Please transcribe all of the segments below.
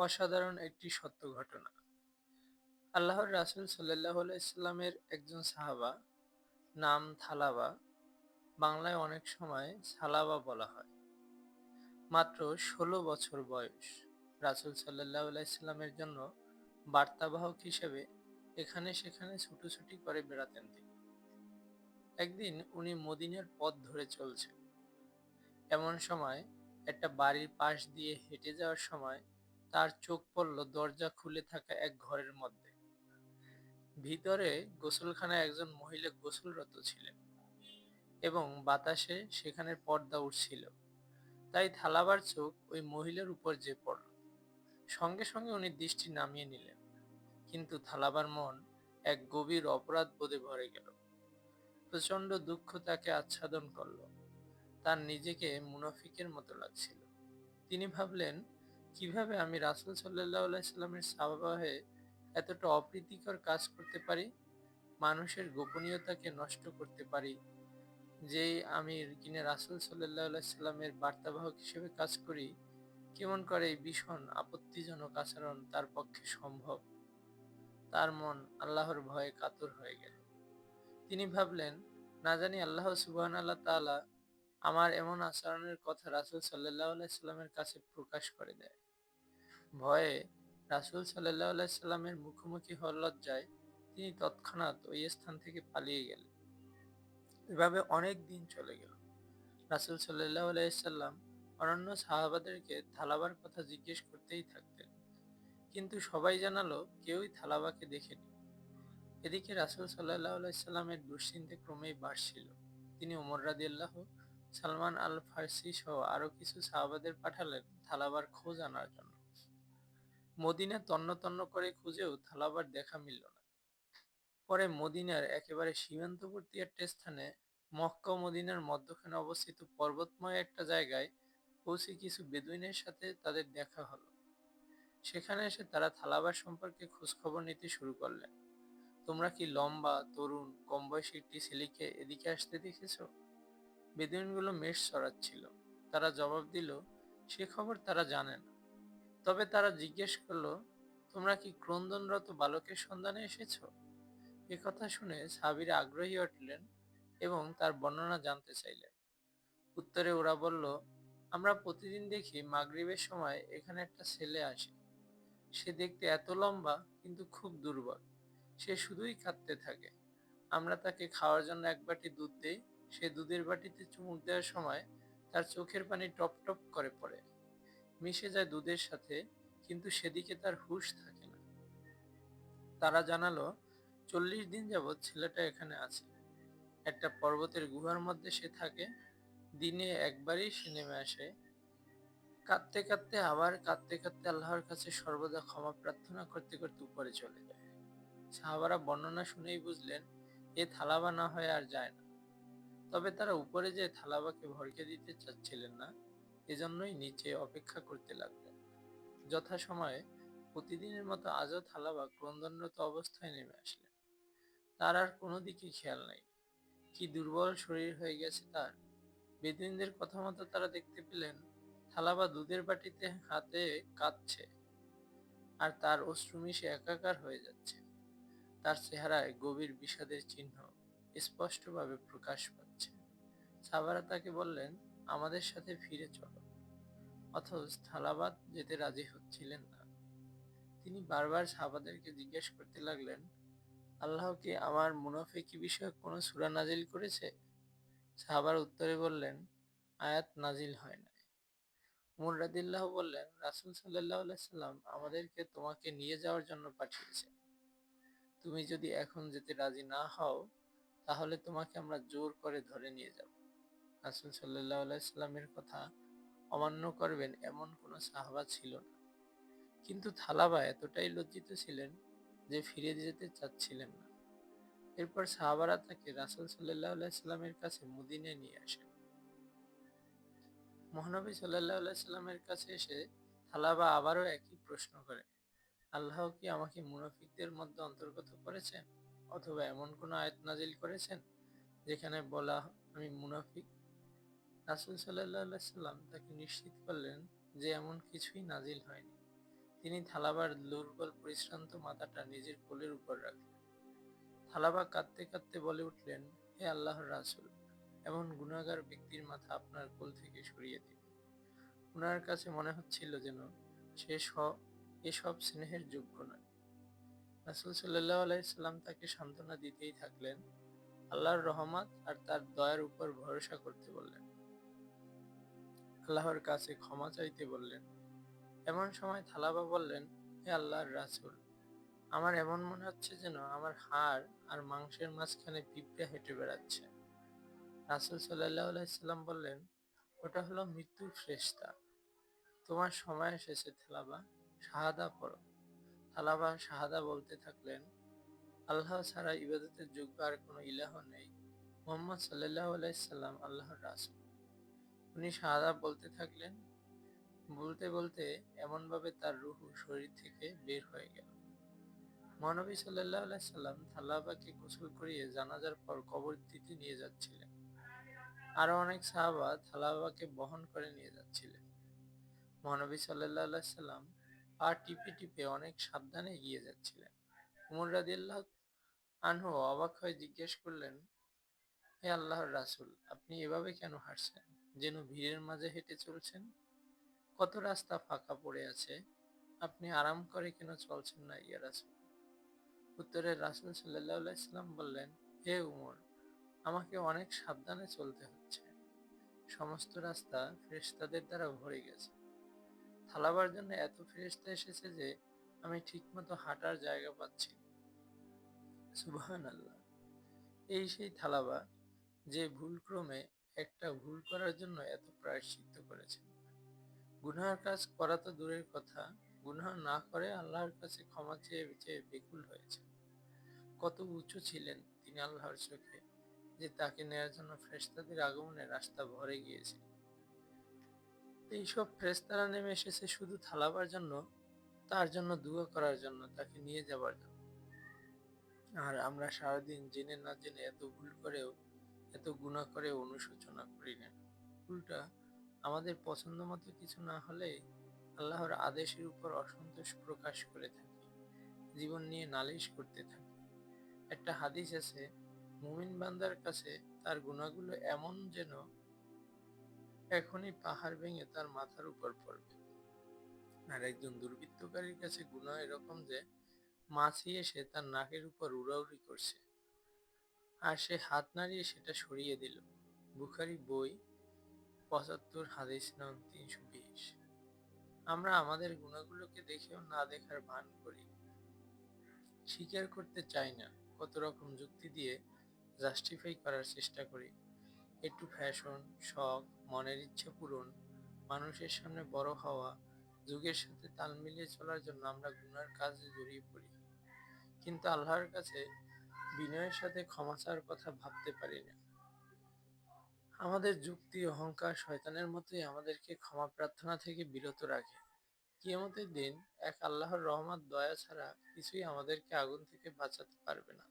অসাধারণ একটি সত্য ঘটনা। আল্লাহর রাসুল সাল্লাহ ইসলামের একজন সাহাবা, নাম থালাবা, বাংলায় অনেক সময় সালাবা বলা হয়। মাত্র ষোলো বছর বয়স। রাসুল সাল্লাহ ইসলামের জন্য বার্তাবাহক হিসেবে এখানে সেখানে ছুটোছুটি করে বেড়াতেন তিনি। একদিন উনি মদিনের পথ ধরে চলছেন। এমন সময় একটা বাড়ির পাশ দিয়ে হেঁটে যাওয়ার সময় তার চোখ পড়ল দরজা খুলে থাকা এক ঘরের মধ্যে। ভিতরে গোসলখানায় একজন মহিলা গোসলরত ছিলেন এবং বাতাসে সেখানের পর্দা উঠছিল তাই থালাবার চোখ ওই মহিলার উপর যে পড়ল। সঙ্গে সঙ্গে উনি দৃষ্টি নামিয়ে নিলেন। কিন্তু থালাবার মন এক গভীর অপরাধ বোধে ভরে গেল। প্রচণ্ড দুঃখ তাকে আচ্ছাদন করল। তার নিজেকে মুনাফিকের মতো লাগছিল। তিনি ভাবলেন কীভাবে আমি রাসুল সাল্লাহ সাল্লামের সাবাবা হয়ে এতটা অপ্রীতিকর কাজ করতে পারি? মানুষের গোপনীয়তাকে নষ্ট করতে পারি? যেই আমি কিনে রাসুল সাল্লাহ সাল্লামের বার্তাবাহক হিসেবে কাজ করি, কেমন করে এই ভীষণ আপত্তিজনক আচরণ তার পক্ষে সম্ভব? তার মন আল্লাহর ভয়ে কাতর হয়ে গেল। তিনি ভাবলেন, না জানি আল্লাহ সুবাহ আল্লাহ তালা আমার এমন আচরণের কথা রাসুল সাল্লাহ সাল্লামের কাছে প্রকাশ করে দেয়। ভয়ে রাসুল সাল্লাহ মুখোমুখি হওয়ার লজ্জায় তিনি তৎক্ষণাৎ ওই স্থান থেকে পালিয়ে গেলেন। এভাবে অনেক দিন চলে গেল। রাসুল সাল্লাহ আলাইসাল্লাম অনন্য সাহাবাদেরকে থালাবার কথা জিজ্ঞেস করতেই থাকতেন। কিন্তু সবাই জানালো কেউই থালাবাকে দেখেনি। এদিকে রাসুল সাল্লাহ আলাইসাল্লামের দুশ্চিন্তে ক্রমেই বাড়ছিল। তিনি উমর রাদিয়াল্লাহ সালমান আল ফার্সি সহ আরও কিছু সাহাবাদের পাঠালেন থালাবার খোঁজ আনার জন্য। মদিনা তন্ন তন্ন করে খুঁজেও থালাবার দেখা মিলল না। পরে মদিনার একেবারে সীমান্তবর্তী একটা স্থানে মক্কা মদিনার মধ্যখানে অবস্থিত পর্বতময় একটা জায়গায় পৌঁছে কিছু বেদুইনের সাথে তাদের দেখা হলো। সেখানে এসে তারা থালাবার সম্পর্কে খোঁজখবর নিতে শুরু করলেন। তোমরা কি লম্বা, তরুণ কম বয়সী একটি ছেলেকে এদিকে আসতে দেখেছ? বেদুইনগুলো মেষ চড়াচ্ছিল তারা জবাব দিল, সে খবর তারা জানে না। তবে তারা জিজ্ঞেস করল, তোমরা কি ক্রন্দনরত বালকের সন্ধানে এসেছ? এ কথা শুনে সাবিরা আগ্রহী উঠলেন এবং তার বর্ণনা জানতে চাইলেন। উত্তরে ওরা বলল, আমরা প্রতিদিন দেখি মাগরিবের সময় এখানে একটা ছেলে আসে। সে দেখতে এত লম্বা, কিন্তু খুব দুর্বল। সে শুধুই কাঁদতে থাকে। আমরা তাকে খাওয়ার জন্য এক বাটি দুধ দেই সে দুধের বাটিতে চুমুক দেওয়ার সময় তার চোখের পানি টপ টপ করে পড়ে। মিশে যায় দুধের সাথে, কিন্তু সেদিকে তার হুশ থাকে না। তারা জানালো, চল্লিশ দিন যাবৎ ছেলেটা এখানে আছে। একটা পর্বতের গুহার মধ্যে সে থাকে। দিনে একবারই সে নেমে আসে। কাঁদতে কাঁদতে আবার, কাঁদতে কাঁদতে আল্লাহর কাছে সর্বদা ক্ষমা প্রার্থনা করতে করতে উপরে চলে যায়। সাহাবারা বর্ণনা শুনেই বুঝলেন, এ থালাবা না হয়ে আর যায় না। তবে তারা উপরে যে থালাবাকে ভরকে দিতে চাচ্ছিলেন না, এজন্যই নিচে অপেক্ষা করতে লাগলেন। যথাসময়ে প্রতিদিনের মতো আজও থালাবা ক্রন্দনরত অবস্থায় নেমে আসলেন। তার আর কোনো দিকে খেয়াল নাই। কি দুর্বল শরীর হয়ে গেছে তার। বেদুইনদের কথা মতো তারা দেখতে পেলেন, থালাবা দুধের বাটিতে হাতে কাঁদছে আর তার অশ্রু মিশে একাকার হয়ে যাচ্ছে। তার চেহারায় গভীর বিষাদের চিহ্ন স্পষ্টভাবে প্রকাশ পাচ্ছে সাবারা তাকে বললেন, আমাদের সাথে ফিরে চলো। অথচ থালাবাদ যেতে রাজি হচ্ছিলেন না। তিনি বারবার সাহাবাদেরকে জিজ্ঞেস করতে লাগলেন, আল্লাহ কি আমার মুনাফিকি বিষয়ে কোনো সুরা নাজিল করেছে? সাহাবার উত্তরে বললেন, আয়াত নাজিল হয় না মুরাদিল্লাহ বললেন, রাসুল সাল্লাহ সাল্লাম আমাদেরকে তোমাকে নিয়ে যাওয়ার জন্য পাঠিয়েছেন। তুমি যদি এখন যেতে রাজি না হও, তাহলে তোমাকে আমরা জোর করে ধরে নিয়ে যাব। রাসুল সাল্লাহ সাল্লামের কথা অমান্য করবেন এমন কোনো সাহাবা ছিল না। কিন্তু থালাবা এতটাই লজ্জিত ছিলেন যে ফিরে যেতে চাচ্ছিলেন না। এরপর সাহাবারা তাকে রাসুল সাল্লাহ সাল্লামের কাছে মুদিনে নিয়ে আসেন। মহানবী সাল্লাহ সাল্লামের কাছে এসে থালাবা আবারও একই প্রশ্ন করে, আল্লাহ কি আমাকে মুনাফিকদের মধ্যে অন্তর্গত করেছেন? অথবা এমন কোনো আয়াত নাজিল করেছেন? যেখানে বলা, আমি মুনাফিক রাসুল সাল্লাহ সাল্লাম তাকে নিশ্চিত করলেন যে এমন কিছুই নাজিল হয়নি। তিনি থালাবার দুর্বল পরিশ্রান্ত মাথাটা নিজের কোলের উপর রাখলেন। থালাবা কাঁদতে কাঁদতে বলে উঠলেন, হে আল্লাহর রাসুল, এমন গুণাগার ব্যক্তির মাথা আপনার কোল থেকে সরিয়ে দিন। ওনার কাছে মনে হচ্ছিল যেন সে স- এসব স্নেহের যোগ্য নয়। রাসুল সাল্লাহ আলাইসাল্লাম তাকে সান্ত্বনা দিতেই থাকলেন, আল্লাহর রহমত আর তার দয়ার উপর ভরসা করতে বললেন। আল্লাহর কাছে ক্ষমা চাইতে বললেন। এমন সময় থালাবা বললেন, হে আল্লাহর রাসূল, আমার এমন মনে হচ্ছে যেন আমার হাড় আর মাংসের মাঝখানে পিঁপড়ে হেঁটে বেড়াচ্ছে। রাসুল সাল্লাহ আলাইসাল্লাম বললেন, ওটা হলো মৃত্যুর ফ্রেস্তা তোমার সময় এসেছে, থালাবা, শাহাদা পড়ো। থালাবা শাহাদা বলতে থাকলেন, আল্লাহ ছাড়া ইবাদতের যোগ্য আর কোনো ইলাহ নেই। মোহাম্মদ সাল্লাহ আলাইসাল্লাম আল্লাহর রাসুল। উনি শাহাদা বলতে থাকলেন, বলতে বলতে এমনভাবে তার রুহু শরীর থেকে বের হয়ে গেল। মহানবী সাল্লাহ আলাইসাল্লাম থালাবাকে গোসল করিয়ে জানাজার পর কবর দিতে নিয়ে যাচ্ছিলেন। আরও অনেক সাহাবা থালাবাকে বহন করে নিয়ে যাচ্ছিলেন। মহানবী সাল্লাহ আলাইসাল্লাম পা টিপে টিপে অনেক সাবধানে এগিয়ে যাচ্ছিলেন। উমর রাদিয়াল্লাহ আনহু অবাক হয়ে জিজ্ঞেস করলেন, হে আল্লাহর রাসুল, আপনি এভাবে কেন হাঁটছেন? যেন ভিড়ের মাঝে হেঁটে চলছেন? কত রাস্তা ফাঁকা পড়ে আছে? আপনি আরাম করে কেন চলছেন না ইয়া রাসূল উত্তরে রাসূল সাল্লাল্লাহু আলাইহি সাল্লাম বললেন, হে উমর, আমাকে অনেক সাবধানে চলতে হচ্ছে। সমস্ত রাস্তা ফেরেশতাদের দ্বারা ভরে গেছে। থালাবার জন্য এত ফেরেশতা এসেছে যে আমি ঠিকমতো হাঁটার জায়গা পাচ্ছি সুবহান আল্লাহ এই সেই থালাবা যে ভুলক্রমে একটা ভুল করার জন্য এত প্রায়শ্চিত্ত করেছেন। গুনার কাজ করা তো দূরের কথা। গুনাহ না করে আল্লাহর কাছে ক্ষমা চেয়ে চেয়ে বেকুল হয়েছে কত উঁচু ছিলেন তিনি আল্লাহর চোখে, যে তাকে নেয়ার জন্য ফ্রেস্তাদের আগমনে রাস্তা ভরে গিয়েছে। এইসব ফ্রেস্তারা নেমে এসেছে শুধু থালাবার জন্য, তার জন্য দুয়া করার জন্য, তাকে নিয়ে যাবার জন্য। আর আমরা সারাদিন জেনে না জেনে এত ভুল করেও এত গুণা করে অনুশোচনা করি না। উল্টা আমাদের পছন্দ মতো কিছু না হলে আল্লাহর আদেশের উপর অসন্তোষ প্রকাশ করে থাকি, জীবন নিয়ে নালিশ করতে থাকি। একটা হাদিস আছে, মুমিন বান্দার কাছে তার গুণাগুলো এমন যেন এখনই পাহাড় ভেঙে তার মাথার উপর পড়বে। আর একজন দুর্বৃত্তকারীর কাছে গুণা এরকম যে, মাছি এসে তার নাকের উপর উড়াউড়ি করছে। আর সে হাত নাড়িয়ে সেটা সরিয়ে দিল। বুখারি বই, পঁচাত্তর, হাদিস নং তিনশো বিশ। আমরা আমাদের গুণাগুলোকে দেখেও না দেখার ভান করি। স্বীকার করতে চাই না, কত রকম যুক্তি দিয়ে জাস্টিফাই করার চেষ্টা করি। একটু ফ্যাশন শখ, মনের ইচ্ছা পূরণ, মানুষের সামনে বড় হওয়া, যুগের সাথে তাল মিলিয়ে চলার জন্য আমরা গুনার কাজে জড়িয়ে পড়ি। কিন্তু আল্লাহর কাছে বিনয়ের সাথে ক্ষমা চাওয়ার কথা ভাবতে পারি না। আমাদের যুক্তি অহংকার শয়তানের মতোই আমাদেরকে ক্ষমা প্রার্থনা থেকে বিরত রাখে। কিয়ামতের দিন এক আল্লাহর রহমত, দয়া ছাড়া কিছুই আমাদেরকে আগুন থেকে বাঁচাতে পারবে না।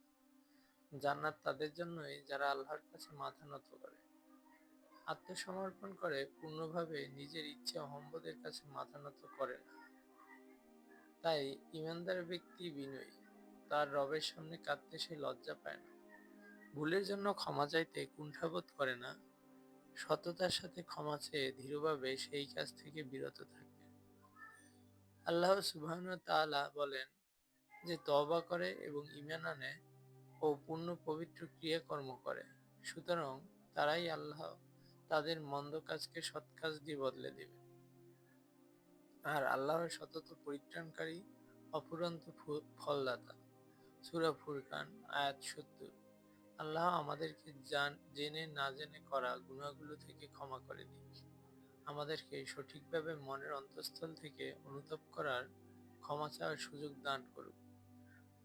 জান্নাত তাদের জন্যই যারা আল্লাহর কাছে মাথা নত করে। আত্মসমর্পণ করে পূর্ণভাবে নিজের ইচ্ছে অহম্বদের কাছে মাথা নত করে না। তাই ইমানদার ব্যক্তি বিনয়ী। তার রবের সামনে কাঁদতে সে লজ্জা পায় না। ভুলের জন্য ক্ষমা চাইতে কুণ্ঠাবোধ করে না। সততার সাথে ক্ষমা চেয়ে ধীরভাবে সেই কাজ থেকে বিরত থাকে। আল্লাহ সুবহান তাআলা বলেন যে, তওবা করে এবং ঈমান আনে ও পূর্ণ পবিত্র ক্রিয়াকর্ম করে। সুতরাং তারাই আল্লাহ তাদের মন্দ কাজকে সৎ কাজ দিয়ে বদলে দেবে। আর আল্লাহর সতত পরিত্রাণকারী, অফুরন্ত ফলদাতা। সূরা ফুরকান, আয়াত সত্তর। আল্লাহ আমাদেরকে জান, জেনে না জেনে করা গুনাহগুলো থেকে ক্ষমা করে দিক আমাদেরকে সঠিকভাবে মনের অন্তঃস্থল থেকে অনুতাপ করার ক্ষমা চাওয়ার সুযোগ দান করুক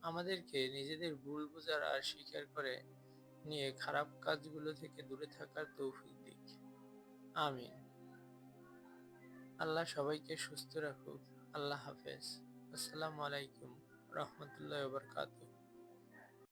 আমাদেরকে নিজেদের ভুল বোঝার আর স্বীকার করে নিয়ে খারাপ কাজগুলো থেকে দূরে থাকার তৌফিক দিক। আমিন। আল্লাহ সবাইকে সুস্থ রাখুক। আল্লাহ হাফেজ। আসসালামু আলাইকুম রহমতুল্লাহ বারকাতুহ।